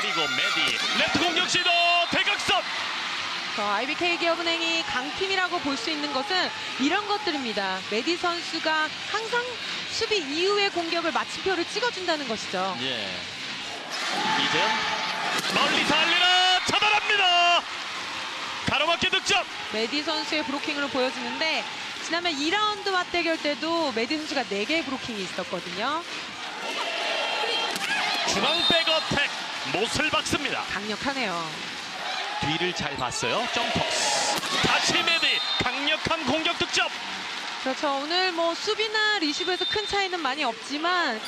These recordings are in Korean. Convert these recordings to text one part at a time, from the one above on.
그리고 메디 레프트 공격 시도 대각선 저 IBK 기업은행이 강팀이라고 볼 수 있는 것은 이런 것들입니다. 메디 선수가 항상 수비 이후의 공격을 마침표를 찍어준다는 것이죠. 예 이재현 멀리 달리나 차단합니다 가로막기 득점 메디 선수의 브로킹으로 보여지는데 지난해 2라운드 맞대결 때도 메디 선수가 4개의 브로킹이 있었거든요. 중앙 백어택 못을 박습니다 강력하네요. 뒤를 잘 봤어요 점퍼스 다시 메디 강력한 공격 득점 그렇죠. 오늘 뭐 수비나 리시브에서 큰 차이는 많이 없지만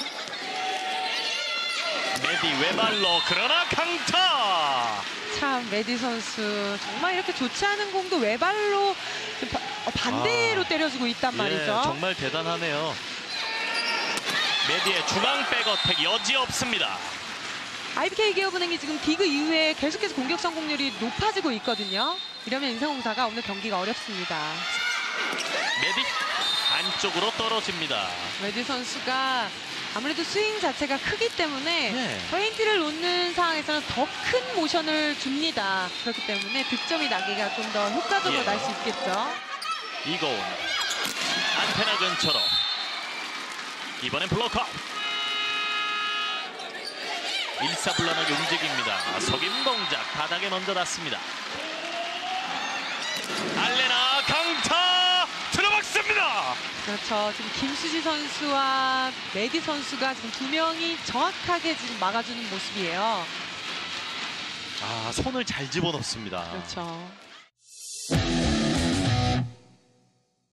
메디 외발로 그러나 강타 참 메디 선수 정말 이렇게 좋지 않은 공도 외발로 바- 어, 반대로 아. 때려주고 있단 말이죠. 예, 정말 대단하네요. 메디의 중앙 백어택 여지 없습니다. IBK 기업은행이 지금 디그 이후에 계속해서 공격 성공률이 높아지고 있거든요. 이러면 인상공사가 오늘 경기가 어렵습니다. 메디 안쪽으로 떨어집니다. 메디 선수가 아무래도 스윙 자체가 크기 때문에 네. 페인트를 놓는 상황에서는 더 큰 모션을 줍니다. 그렇기 때문에 득점이 나기가 좀 더 효과적으로 예. 날수 있겠죠. 이고은 안테나 근처로 이번엔 블로커 일사불란하게 움직입니다. 속임 동작 바닥에 먼저 닿습니다. 알레나 강타 들어박습니다. 그렇죠. 지금 김수지 선수와 메디 선수가 지금 두 명이 정확하게 지금 막아주는 모습이에요. 아 손을 잘 집어넣습니다. 그렇죠.